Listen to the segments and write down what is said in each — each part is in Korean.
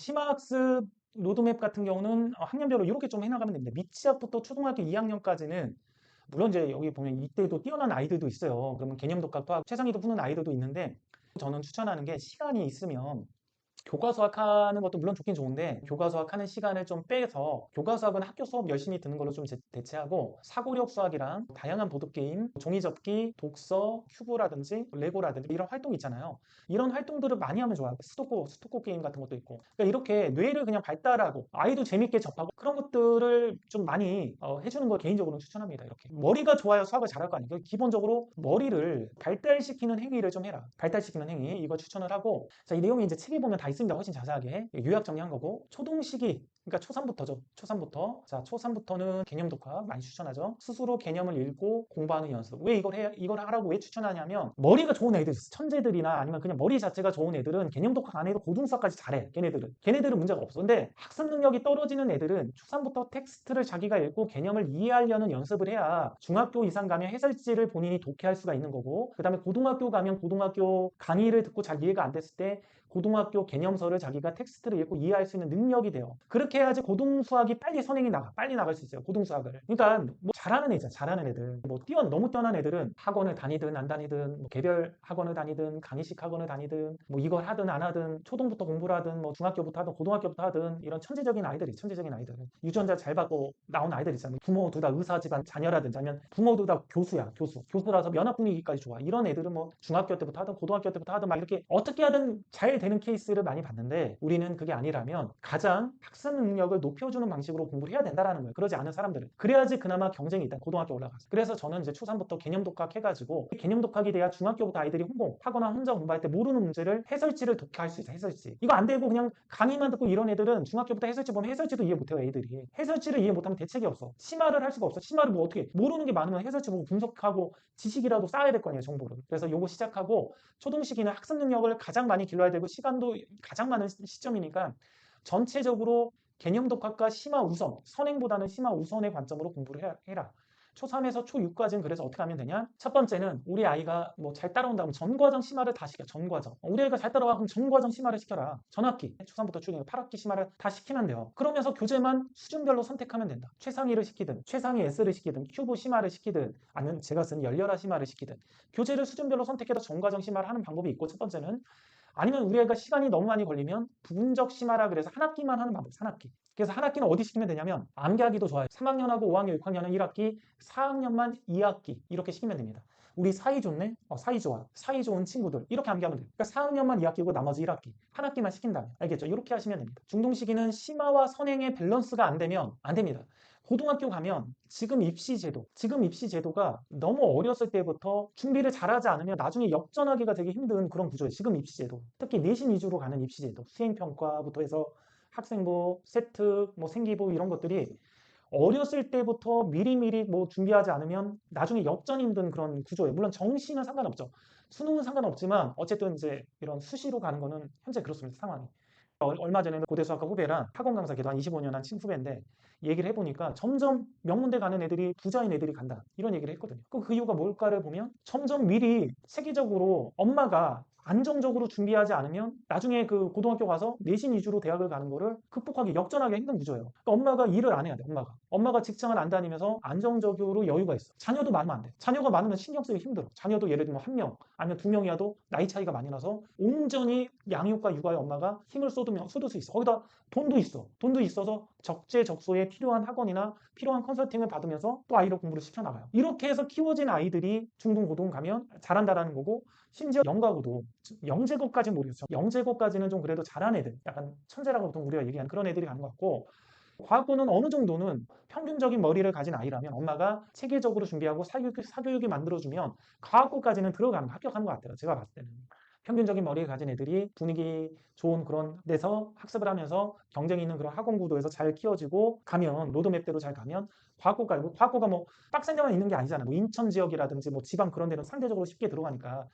심화학습 로드맵 같은 경우는 어, 학년별로 이렇게 좀 해나가면 됩니다. 미취학부터 초등학교 2학년까지는 물론 이제 여기 보면 이때도 뛰어난 아이들도 있어요. 그러면 개념 독학도 하고 최상위도 푸는 아이들도 있는데 저는 추천하는 게 시간이 있으면 교과 수학 하는 것도 물론 좋긴 좋은데 교과 수학 하는 시간을 좀 빼서 교과 수학은 학교 수업 열심히 듣는 걸로 좀 제- 대체하고 사고력 수학이랑 다양한 보드게임, 종이 접기, 독서, 큐브라든지 레고라든지 이런 활동 있잖아요. 이런 활동들을 많이 하면 좋아요. 스토코, 스토코 게임 같은 것도 있고. 그러니까 이렇게 뇌를 그냥 발달하고 아이도 재밌게 접하고 그런 것들을 좀 많이 어, 해주는 걸 개인적으로는 추천합니다. 이렇게. 머리가 좋아야 수학을 잘할 거 아니에요. 기본적으로 머리를 발달시키는 행위를 좀 해라. 발달시키는 행위 이거 추천을 하고 자, 이 내용이 이제 책에 보면 다 있습니다. 훨씬 자세하게 요약 정리한 거고 초동 시기 그러니까 초3부터죠. 초3부터. 자, 초3부터는 개념 독학 많이 추천하죠. 스스로 개념을 읽고 공부하는 연습. 왜 이걸 해, 이걸 하라고 왜 추천하냐면 머리가 좋은 애들, 천재들이나 아니면 그냥 머리 자체가 좋은 애들은 개념 독학 안 해도 고등수학까지 잘해. 걔네들은. 걔네들은 문제가 없어. 근데 학습 능력이 떨어지는 애들은 초3부터 텍스트를 자기가 읽고 개념을 이해하려는 연습을 해야 중학교 이상 가면 해설지를 본인이 독해할 수가 있는 거고 그다음에 고등학교 가면 고등학교 강의를 듣고 잘 이해가 안 됐을 때 고등학교 개념서를 자기가 텍스트를 읽고 이해할 수 있는 능력이 돼요. 그렇게 해야지 고등수학이 빨리 선행이 나가, 빨리 나갈 수 있어요. 고등수학을. 그러니까 뭐 잘하는 애잖아, 잘하는 애들. 뭐 뛰어 너무 뛰어난 애들은 학원을 다니든 안 다니든, 뭐 개별 학원을 다니든, 강의식 학원을 다니든, 뭐 이걸 하든 안 하든, 초등부터 공부를 하든, 뭐 중학교부터 하든, 고등학교부터 하든 이런 천재적인 아이들이, 천재적인 아이들. 유전자 잘 받고 나온 아이들 있잖아요. 부모 둘 다 의사 집안 자녀라든지 아니면 부모 둘 다 교수야, 교수. 교수라서 면학 분위기까지 좋아. 이런 애들은 뭐 중학교 때부터 하든, 고등학교 때부터 하든 막 이렇게 어떻게 하든 잘 되는 케이스를 많이 봤는데 우리는 그게 아니라면 가장 학습 능력을 높여주는 방식으로 공부를 해야 된다라는 거예요. 그러지 않은 사람들은. 그래야지 그나마 경쟁이 있다. 고등학교 올라가서. 그래서 저는 이제 초3부터 개념 독학 해가지고 개념 독학이 돼야 중학교부터 아이들이 홍보하거나 혼자 공부할 때 모르는 문제를 해설지를 독해할 수 있어. 해설지. 이거 안 되고 그냥 강의만 듣고 이런 애들은 중학교부터 해설지 보면 해설지도 이해 못해요. 애들이. 해설지를 이해 못하면 대책이 없어. 심화를 할 수가 없어. 심화를 뭐 어떻게 모르는 게 많으면 해설지 보고 분석하고 지식이라도 쌓아야 될 거 아니에요. 정보를. 그래서 요거 시작하고 초등 시기는 학습 능력을 가장 많이 길러야 되고 시간도 가장 많은 시- 시점이니까 전체적으로 개념 독학과 심화 우선, 선행보다는 심화 우선의 관점으로 공부를 해라. 초3에서 초6까지는 그래서 어떻게 하면 되냐? 첫 번째는 우리 아이가 뭐 잘 따라온다 면 전과정 심화를 다 시켜. 전과정. 어, 우리 아이가 잘 따라와 그럼 전과정 심화를 시켜라. 전학기. 초3부터 초6, 8학기 심화를 다 시키면 돼요. 그러면서 교재만 수준별로 선택하면 된다. 최상위를 시키든, 최상위 S를 시키든, 큐브 심화를 시키든, 아니면 제가 쓰는 열렬화 심화를 시키든, 교재를 수준별로 선택해서 전과정 심화를 하는 방법이 있고, 첫 번째는 아니면 우리 애가 시간이 너무 많이 걸리면 부분적 심화라 그래서 한 학기만 하는 방법, 한 학기. 그래서 한 학기는 어디 시키면 되냐면 암기하기도 좋아요. 3학년하고 5학년, 6학년은 1학기, 4학년만 2학기 이렇게 시키면 됩니다. 우리 사이 좋네? 어, 사이 좋아. 사이 좋은 친구들 이렇게 암기하면 돼요. 그러니까 4학년만 2학기고 나머지 1학기. 한 학기만 시킨다면. 알겠죠? 이렇게 하시면 됩니다. 중동 시기는 심화와 선행의 밸런스가 안 되면 안 됩니다. 고등학교 가면 지금 입시 제도, 지금 입시 제도가 너무 어렸을 때부터 준비를 잘하지 않으면 나중에 역전하기가 되게 힘든 그런 구조예요. 지금 입시 제도. 특히 내신 위주로 가는 입시 제도. 수행평가부터 해서 학생부, 세특, 뭐 생기부 이런 것들이 어렸을 때부터 미리미리 뭐 준비하지 않으면 나중에 역전 힘든 그런 구조예요. 물론 정시는 상관없죠. 수능은 상관없지만 어쨌든 이제 이런 수시로 가는 거는 현재 그렇습니다. 상황이. 얼- 얼마 전에는 고대 수학과 후배랑 학원 강사 걔도 한 25년 한 친후배인데 얘기를 해보니까 점점 명문대 가는 애들이 부자인 애들이 간다 이런 얘기를 했거든요. 그럼 그 이유가 뭘까를 보면 점점 미리 세계적으로 엄마가 안정적으로 준비하지 않으면 나중에 그 고등학교 가서 내신 위주로 대학을 가는 거를 극복하기 역전하기 힘든 구조예요. 그러니까 엄마가 일을 안 해야 돼. 엄마가 엄마가 직장을 안 다니면서 안정적으로 여유가 있어. 자녀도 많으면 안 돼. 자녀가 많으면 신경 쓰기 힘들어. 자녀도 예를 들면 한 명 아니면 두 명이라도 나이 차이가 많이 나서 온전히 양육과 육아에 엄마가 힘을 쏟으면 쏟을 수 있어. 거기다 돈도 있어. 돈도 있어서 적재적소에 필요한 학원이나 필요한 컨설팅을 받으면서 또 아이를 공부를 시켜 나가요. 이렇게 해서 키워진 아이들이 중등 고등 가면 잘한다라는 거고 심지어 영가고도 영재고까지는 모르겠죠. 영재고까지는 좀 그래도 잘한 애들, 약간 천재라고 보통 우리가 얘기하는 그런 애들이 가는 것 같고 과학고는 어느 정도는 평균적인 머리를 가진 아이라면 엄마가 체계적으로 준비하고 사교육, 사교육이 만들어주면 과학고까지는 들어가는 거, 합격하는 것 같아요. 제가 봤을 때는. 평균적인 머리를 가진 애들이 분위기 좋은 그런 데서 학습을 하면서 경쟁이 있는 그런 학원 구도에서 잘 키워지고 가면 로드맵대로 잘 가면 과학고가 뭐 과학고가 뭐 빡센 데만 있는 게 아니잖아요. 뭐 인천 지역이라든지 뭐 지방 그런 데는 상대적으로 쉽게 들어가니까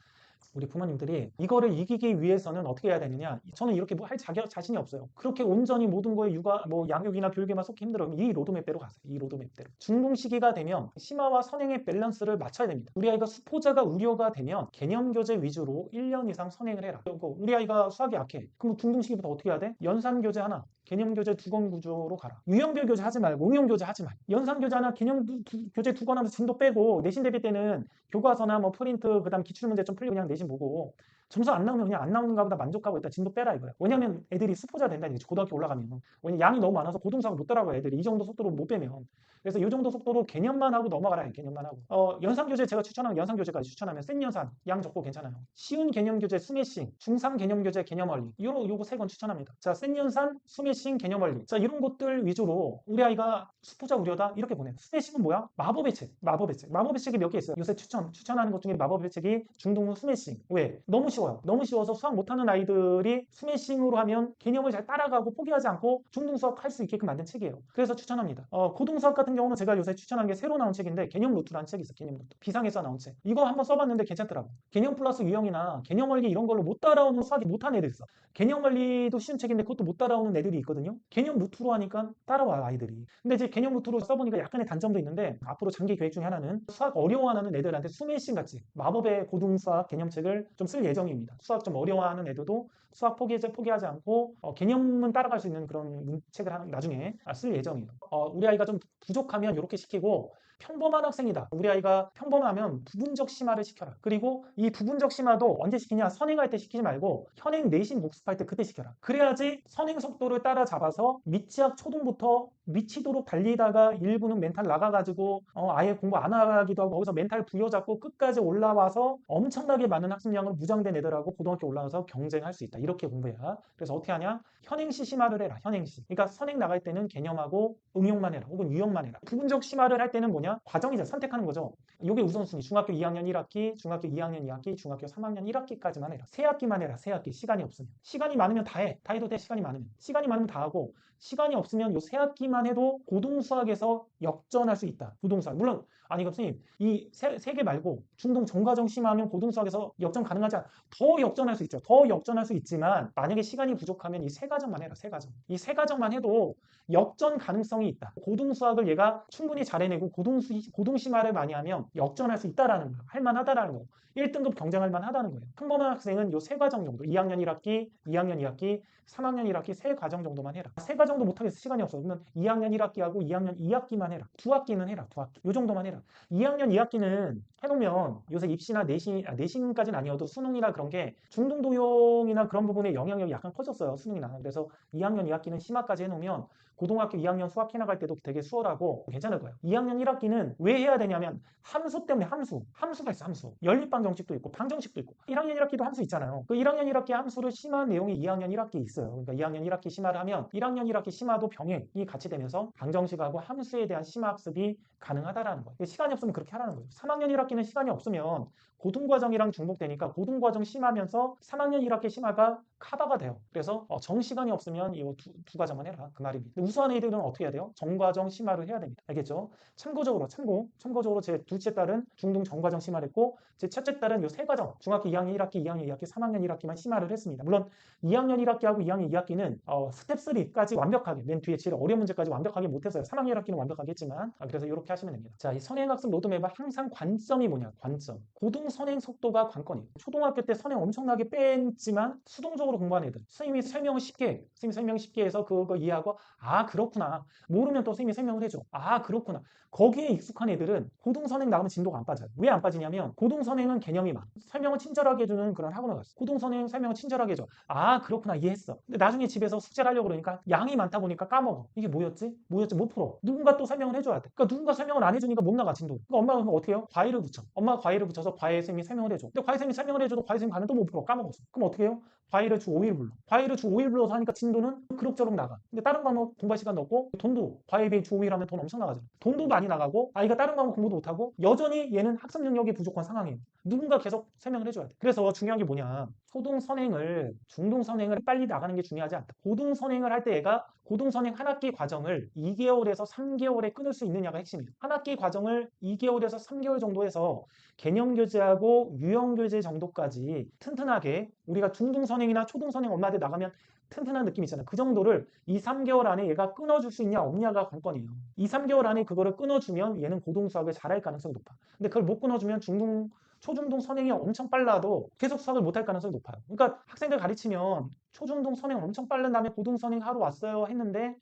우리 부모님들이 이거를 이기기 위해서는 어떻게 해야 되느냐? 저는 이렇게 뭐 할 자격 자신이 없어요. 그렇게 온전히 모든 거에 육아, 뭐 양육이나 교육에만 속 힘들어면 이 로드맵대로 가세요. 이 로드맵대로. 중동 시기가 되면 심화와 선행의 밸런스를 맞춰야 됩니다. 우리 아이가 수포자가 우려가 되면 개념 교재 위주로 1년 이상 선행을 해라. 그리고 우리 아이가 수학이 약해. 그럼 중동 시기부터 어떻게 해야 돼? 연산 교재 하나, 개념 교재 두 권 구조로 가라. 유형별 교재 하지 말고 응용 교재 하지 말. 연산 교재 하나, 개념 두- 두- 교재 두 권 하면서 진도 빼고 내신 대비 때는 교과서나 뭐 프린트 그다음 기출 문제 좀 풀리고 그냥 내신 보고 점수 안 나오면 그냥 안 나오는가 보다 만족하고 일단 진도 빼라 이거야. 왜냐면 애들이 수포자 된다는 얘기지. 고등학교 올라가면. 왜냐 양이 너무 많아서 고등수학을 못 따라가요. 애들이 이 정도 속도로 못 빼면. 그래서 이 정도 속도로 개념만 하고 넘어가라. 개념만 하고. 어, 연산 교재 제가 추천하는 연산 교재까지 추천하면 센 연산, 양 적고 괜찮아요. 쉬운 개념 교재 스매싱, 중상 개념 교재 개념 원리. 요거 요거 세 권 추천합니다. 자, 센 연산, 스매싱 개념 원리. 자, 이런 것들 위주로 우리 아이가 수포자 우려다 이렇게 보내요. 스매싱은 뭐야? 마법의 책. 마법의 책. 마법의 책이 몇 개 있어요. 요새 추천 추천하는 것 중에 마법의 책이 중동문 스매싱. 왜? 너무 쉬워요. 너무 쉬워서 수학 못하는 아이들이 스매싱으로 하면 개념을 잘 따라가고 포기하지 않고 중등 수학 할 수 있게끔 만든 책이에요. 그래서 추천합니다. 어, 고등 수학 같은 경우는 제가 요새 추천한 게 새로 나온 책인데 개념 루트라는 책이 있어. 개념 루트. 비상에서 나온 책. 이거 한번 써봤는데 괜찮더라고. 개념 플러스 유형이나 개념 원리 이런 걸로 못 따라오는 수학이 못한 애들 있어. 개념 원리도 쉬운 책인데 그것도 못 따라오는 애들이 있거든요. 개념 루트로 하니까 따라와요 아이들이. 근데 이제 개념 루트로 써보니까 약간의 단점도 있는데 앞으로 장기 계획 중에 하나는 수학 어려워하는 애들한테 수메싱 같이 마법의 고등 수학 개념책을 좀 쓸 예정 입니다. 수학 좀 어려워하는 애들도 수학 포기하지, 포기하지 않고 어, 개념은 따라갈 수 있는 그런 문- 책을 하- 나중에 아, 쓸 예정이에요. 어, 우리 아이가 좀 부족하면 이렇게 시키고 평범한 학생이다. 우리 아이가 평범하면 부분적 심화를 시켜라. 그리고 이 부분적 심화도 언제 시키냐? 선행할 때 시키지 말고 현행 내신 복습할 때 그때 시켜라. 그래야지 선행 속도를 따라잡아서 미치학 초등부터 미치도록 달리다가 일부는 멘탈 나가가지고 어, 아예 공부 안 하기도 하고 거기서 멘탈 부여잡고 끝까지 올라와서 엄청나게 많은 학습량으로 무장된 애들하고 고등학교 올라와서 경쟁할 수 있다. 이렇게 공부해야. 그래서 어떻게 하냐? 현행시 심화를 해라. 현행시. 그러니까 선행 나갈 때는 개념하고 응용만 해라. 혹은 유형만 해라. 부분적 심화를 할 때는 뭐냐? 과정이죠. 선택하는 거죠. 요게 우선순위. 중학교 2학년 1학기, 중학교 2학년 2학기, 중학교 3학년 1학기까지만 해라. 세 학기만 해라. 세 학기. 시간이 없으면. 시간이 많으면 다 해. 다 해도 돼. 시간이 많으면. 시간이 많으면 다 하고 시간이 없으면 요 세 학기만 해도 고등수학에서 역전할 수 있다. 고등수학. 물론 아니 그럼 선생님 이세 개 말고 중동 정과정 심화하면 고등수학에서 역전 가능하지 않아. 더 역전할 수 있죠. 더 역전할 수 있지만 만약에 시간이 부족하면 이 세 가정만 해라. 세 가정. 이 세 가정만 해도 역전 가능성이 있다. 고등수학을 얘가 충분히 잘 해내고 고등수, 고등심화를 많이 하면 역전할 수 있다라는 거예요. 할만하다라는 거예요. 1등급 경쟁할 만하다는 거예요. 평범한 학생은 요 세 과정 정도, 2학년 1학기, 2학년 2학기, 3학년 1학기 세 과정 정도만 해라. 세 과정도 못하겠어. 시간이 없어. 그러면 2학년 1학기하고 2학년 2학기만 해라. 두 학기는 해라. 두 학기. 요 정도만 해라. 2학년 2학기는 해놓으면 요새 입시나 내신, 아, 내신까지는 아니어도 수능이나 그런 게 중등도용이나 그런 부분에 영향력이 약간 커졌어요. 수능이나. 그래서 2학년 2학기는 심화까지 해놓으면 고등학교 2학년 수학 해나갈 때도 되게 수월하고 괜찮을 거예요. 2학년 1학기는 왜 해야 되냐면 함수 때문에 함수. 함수가 있어, 함수. 연립방정식도 있고 방정식도 있고 1학년 1학기도 함수 있잖아요. 그 1학년 1학기 함수를 심한 내용이 2학년 1학기에 있어요. 그러니까 2학년 1학기 심화를 하면 1학년 1학기 심화도 병행이 같이 되면서 방정식하고 함수에 대한 심화 학습이 가능하다라는 거예요. 시간이 없으면 그렇게 하라는 거예요. 3학년 1학기는 시간이 없으면 고등과정이랑 중복되니까 고등과정 심하면서 3학년 1학기 심화가 카바가 돼요. 그래서 어, 정시간이 없으면 이 두, 두 과정만 해라. 그 말입니다. 우수한 애들은 어떻게 해야 돼요? 정과정 심화를 해야 됩니다. 알겠죠? 참고적으로, 참고, 참고적으로 제 둘째 딸은 중등 정과정 심화를 했고 제 첫째 딸은 요 세 과정, 중학교 2학년 1학기, 2학년 2학기, 3학년 1학기만 심화를 했습니다. 물론 2학년 1학기하고 2학년 2학기는 어, 스텝 3까지 완벽하게, 맨 뒤에 제일 어려운 문제까지 완벽하게 못했어요. 3학년 1학기는 완벽하게 했지만 아, 그래서 이렇게 하시면 됩니다. 자, 이 선행학습 로드맵은 항상 관점이 뭐냐? 관점. 고등 선행 속도가 관건이에요. 초등학교 때 선행 엄청나게 뺐지만 수동적으로 공부하는 애들. 선생님이 설명을 쉽게, 선생님이 설명 쉽게 해서 그거 이해하고 아 그렇구나. 모르면 또 선생님이 설명을 해줘. 아 그렇구나. 거기에 익숙한 애들은 고등 선행 나가면 진도가 안 빠져요. 왜 안 빠지냐면 고등 선행은 개념이 많아. 설명을 친절하게 해주는 그런 학원을 갔어. 고등 선행 설명을 친절하게 해줘. 아 그렇구나 이해했어. 근데 나중에 집에서 숙제를 하려고 그러니까 양이 많다 보니까 까먹어. 이게 뭐였지? 뭐였지? 못 풀어. 누군가 또 설명을 해줘야 돼. 그러니까 누군가 설명을 안 해주니까 못 나가 진도. 그러니까 엄마가 그럼 어떻게 해요? 과외를 붙여. 엄마가 과외를 붙여서 과외 선생님이 설명을 해줘. 근데 과외 선생님이 설명을 해줘도 과외 선생님 가면 또못 풀어. 까먹었어. 그럼 어떻게 해요? 과외를 주 5일 불러. 과외를 주 5일 불러서 하니까 진도는 그럭저럭 나가. 근데 다른 과목 공부할 시간도 없고 돈도 과외비 주 5일 하면 돈 엄청 나가잖아. 돈도 많이 나가고 아이가 다른 과목 공부도 못하고 여전히 얘는 학습 능력이 부족한 상황이에요. 누군가 계속 설명을 해줘야 돼. 그래서 중요한 게 뭐냐. 초등 선행을 중등 선행을 빨리 나가는 게 중요하지 않다. 고등 선행을 할 때 얘가 고등 선행 한 학기 과정을 2개월에서 3개월에 끊을 수 있느냐가 핵심이에요. 한 학기 과정을 2개월에서 3개월 정도 해서 개념 교재하고 유형 교재 정도까지 튼튼하게 우리가 중등 선행이나 초등 선행 엄마한테 나가면 튼튼한 느낌 있잖아요. 그 정도를 2, 3개월 안에 얘가 끊어줄 수 있냐 없냐가 관건이에요. 2, 3개월 안에 그거를 끊어주면 얘는 고등 수학을 잘할 가능성이 높아. 근데 그걸 못 끊어주면 중등 초중등 선행이 엄청 빨라도 계속 수학을 못할 가능성이 높아요. 그러니까 학생들 가르치면 초중등 선행 엄청 빠른 다음에 고등 선행 하러 왔어요 했는데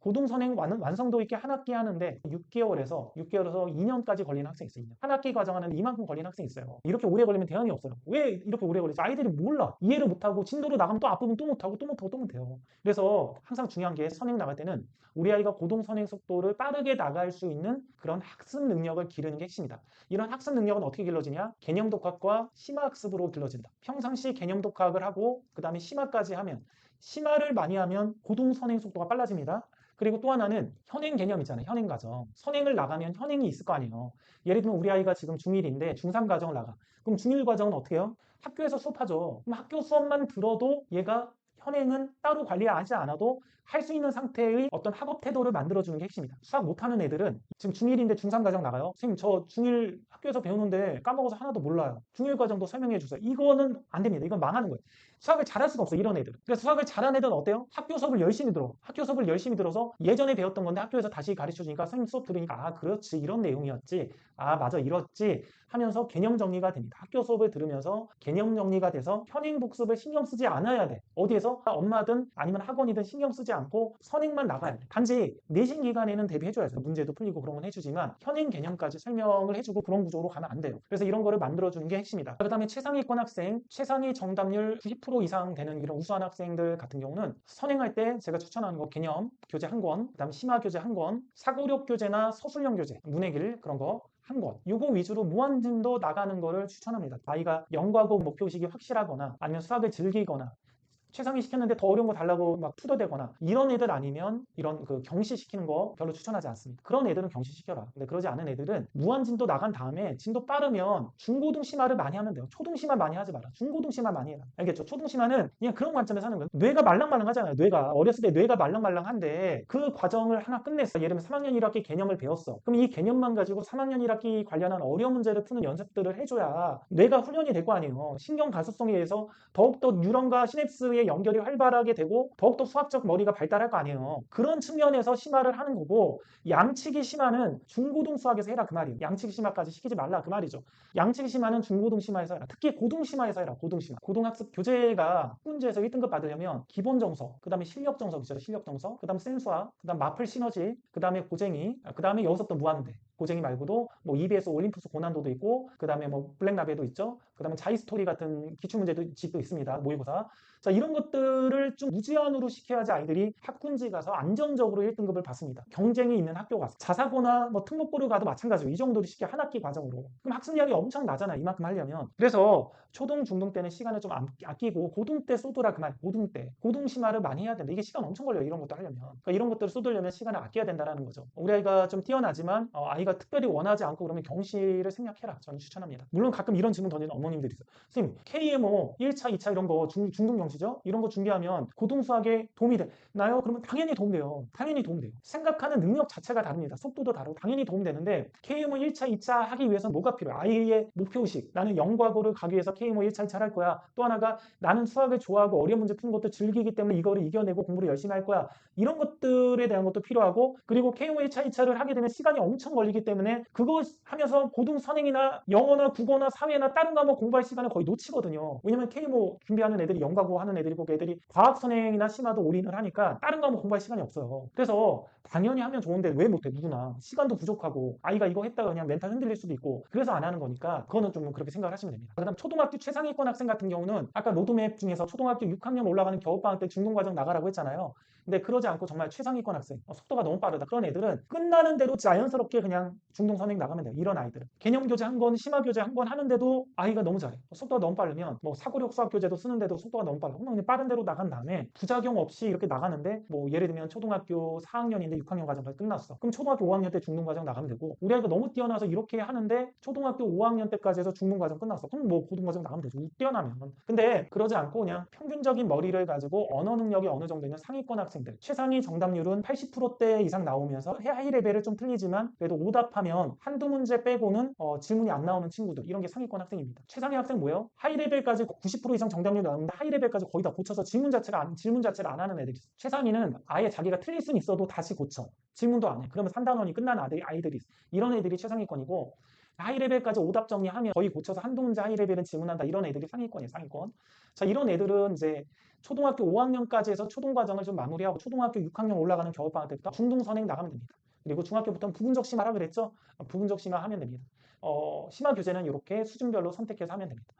고등 선행 완, 완성도 있게 한 학기 하는데 6개월에서 6개월에서 2년까지 걸리는 학생이 있어요. 2년. 한 학기 과정하는데 이만큼 걸리는 학생이 있어요. 이렇게 오래 걸리면 대안이 없어요. 왜 이렇게 오래 걸리지? 아이들이 몰라. 이해를 못하고 진도로 나가면 또 앞부분 또 못하고 또 못하고 또 못해요. 그래서 항상 중요한 게 선행 나갈 때는 우리 아이가 고등 선행 속도를 빠르게 나갈 수 있는 그런 학습 능력을 기르는 게 핵심이다. 이런 학습 능력은 어떻게 길러지냐? 개념 독학과 심화 학습으로 길러진다. 평상시 개념 독학을 하고 그 다음에 심화까지 하면 심화를 많이 하면 고등 선행 속도가 빨라집니다. 그리고 또 하나는 현행 개념 있잖아요. 현행 과정. 선행을 나가면 현행이 있을 거 아니에요. 예를 들면 우리 아이가 지금 중1인데 중3 과정을 나가. 그럼 중1 과정은 어떻게 해요? 학교에서 수업하죠. 그럼 학교 수업만 들어도 얘가 현행은 따로 관리하지 않아도 할 수 있는 상태의 어떤 학업 태도를 만들어주는 게 핵심이다. 수학 못하는 애들은 지금 중1인데 중3 과정 나가요. 선생님 저 중1 학교에서 배우는데 까먹어서 하나도 몰라요. 중1 과정도 설명해 주세요. 이거는 안 됩니다. 이건 망하는 거예요. 수학을 잘할 수가 없어 이런 애들. 그래서 수학을 잘하는 애들은 어때요? 학교 수업을 열심히 들어. 학교 수업을 열심히 들어서 예전에 배웠던 건데 학교에서 다시 가르쳐 주니까 선생님 수업 들으니까 아 그렇지 이런 내용이었지. 아 맞아 이렇지 하면서 개념 정리가 됩니다. 학교 수업을 들으면서 개념 정리가 돼서 현행 복습을 신경 쓰지 않아야 돼. 어디에서 엄마든 아니면 학원이든 신경 쓰지 않고 선행만 나가야 돼. 단지 내신 기간에는 대비해줘야죠. 문제도 풀리고 그런 건 해주지만 현행 개념까지 설명을 해주고 그런 구조로 가면 안 돼요. 그래서 이런 거를 만들어주는 게 핵심이다. 그 다음에 최상위권 학생, 최상위 정답률 90% 이상 되는 이런 우수한 학생들 같은 경우는 선행할 때 제가 추천하는 거 개념 교재 한 권, 그 다음 심화 교재 한 권, 사고력 교재나 서술형 교재, 문해길 그런 거한 권. 요거 위주로 무한진도 나가는 거를 추천합니다. 아이가 영과고 목표의식이 확실하거나 아니면 수학을 즐기거나 최상위 시켰는데 더 어려운 거 달라고 막 투덜대거나 이런 애들 아니면 이런 그 경시 시키는 거 별로 추천하지 않습니다. 그런 애들은 경시 시켜라. 근데 그러지 않은 애들은 무한 진도 나간 다음에 진도 빠르면 중고등 심화를 많이 하면 돼요. 초등 심화 많이 하지 마라. 중고등 심화 많이 해라. 알겠죠? 초등 심화는 그냥 그런 관점에서 하는 거예요. 뇌가 말랑말랑하잖아요. 뇌가 어렸을 때 뇌가 말랑말랑한데 그 과정을 하나 끝냈어. 예를 들면 3학년 1학기 개념을 배웠어. 그럼 이 개념만 가지고 3학년 1학기 관련한 어려운 문제를 푸는 연습들을 해줘야 뇌가 훈련이 될 거 아니에요. 신경 가소성에 의해서 더욱더 뉴런과 시냅스의 연결이 활발하게 되고 더욱더 수학적 머리가 발달할 거 아니에요. 그런 측면에서 심화를 하는 거고 양치기 심화는 중고등 수학에서 해라 그 말이에요. 양치기 심화까지 시키지 말라 그 말이죠. 양치기 심화는 중고등 심화에서 해라. 특히 고등 심화에서 해라. 고등 심화. 고등학습 교재가 학문제에서 1등급 받으려면 기본 정서, 그 다음에 실력 정서 있죠. 실력 정서, 그 다음 센수화, 그 다음 마플 시너지, 그 다음에 고쟁이, 그 다음에 여기서 또 무한대. 고쟁이 말고도 뭐 EBS 올림푸스 고난도도 있고 그 다음에 뭐 블랙나베도 있죠. 그 다음에 자이스토리 같은 기출문제도 집도 있습니다. 모의고사. 자 이런 것들을 좀 무제한으로 시켜야지 아이들이 학군지 가서 안정적으로 1등급을 받습니다. 경쟁이 있는 학교 가서 자사고나 뭐 특목고를 가도 마찬가지고 이 정도로 시켜 한 학기 과정으로. 그럼 학습량이 엄청 나잖아 이만큼 하려면. 그래서 초등 중등 때는 시간을 좀 아끼고 고등 때 쏟으라 그 말. 고등 때 고등 심화를 많이 해야 된다. 이게 시간 엄청 걸려요 이런 것도 하려면. 그러니까 이런 것들을 쏟으려면 시간을 아껴야 된다는 거죠. 우리 아이가 좀 뛰어나지만 어, 아이가 특별히 원하지 않고 그러면 경시를 생략해라. 저는 추천합니다. 물론 가끔 이런 질문 던지는 어머님들이 있어요. 선생님 KMO 1차, 2차 이런 거 중, 중등 경시 죠? 이런 거 준비하면 고등 수학에 도움이 되나요? 그러면 당연히 도움돼요. 당연히 도움돼요. 생각하는 능력 자체가 다릅니다. 속도도 다르고 당연히 도움되는데 KMO 1차, 2차 하기 위해서 뭐가 필요해? 아이의 목표의식. 나는 영과고를 가기 위해서 KMO 1차, 2차 할 거야. 또 하나가 나는 수학을 좋아하고 어려운 문제 푸는 것도 즐기기 때문에 이거를 이겨내고 공부를 열심히 할 거야. 이런 것들에 대한 것도 필요하고 그리고 KMO 1차, 2차를 하게 되면 시간이 엄청 걸리기 때문에 그거 하면서 고등 선행이나 영어나 국어나 사회나 다른 과목 공부할 시간을 거의 놓치거든요. 왜냐면 KMO 준비하는 애들이 영과고 하는 애들이고 그 애들이 과학 선행이나 심화도 올인을 하니까 다른 과목 공부할 시간이 없어요. 그래서 당연히 하면 좋은데 왜 못해 누구나 시간도 부족하고 아이가 이거 했다가 그냥 멘탈 흔들릴 수도 있고 그래서 안 하는 거니까 그거는 좀 그렇게 생각을 하시면 됩니다. 그다음 초등학교 최상위권 학생 같은 경우는 아까 로드맵 중에서 초등학교 6학년 올라가는 겨울방학 때 중등과정 나가라고 했잖아요. 근데 그러지 않고 정말 최상위권 학생, 어, 속도가 너무 빠르다. 그런 애들은 끝나는 대로 자연스럽게 그냥 중동 선행 나가면 돼요. 이런 아이들은. 개념 교재 한 권, 심화 교재 한 권 하는데도 아이가 너무 잘해. 속도가 너무 빠르면 뭐 사고력 수학 교재도 쓰는데도 속도가 너무 빨라. 그냥 빠른 대로 나간 다음에 부작용 없이 이렇게 나가는데 뭐 예를 들면 초등학교 4학년인데 6학년 과정까지 끝났어. 그럼 초등학교 5학년 때 중등 과정 나가면 되고 우리 아이가 너무 뛰어나서 이렇게 하는데 초등학교 5학년 때까지 해서 중등 과정 끝났어. 그럼 뭐 고등 과정 나가면 되죠. 뛰어나면. 근데 그러지 않고 그냥 평균적인 머리를 가지고 언어 능력이 어느 정도 있는 상위권 학생 들 최상위 정답률은 80%대 이상 나오면서 하이 레벨은 좀 틀리지만 그래도 오답하면 한두 문제 빼고는 어, 질문이 안 나오는 친구들 이런 게 상위권 학생입니다. 최상위 학생 뭐예요? 하이 레벨까지 90% 이상 정답률 나오는데 하이 레벨까지 거의 다 고쳐서 질문 자체가 안, 질문 자체를 안 하는 애들이 있어. 최상위는 아예 자기가 틀릴 수는 있어도 다시 고쳐. 질문도 안 해. 그러면 3단원이 끝난 아이들이 있어. 이런 애들이 최상위권이고 하이 레벨까지 오답 정리하면 거의 고쳐서 한두 문제 하이 레벨은 질문한다. 이런 애들이 상위권이에요, 상위권. 자, 이런 애들은 이제 초등학교 5학년까지 해서 초등 과정을 좀 마무리하고 초등학교 6학년 올라가는 겨울방학 때부터 중등 선행 나가면 됩니다. 그리고 중학교부터는 부분적 심화라 그랬죠? 어, 부분적 심화 하면 됩니다. 어, 심화 교재는 이렇게 수준별로 선택해서 하면 됩니다.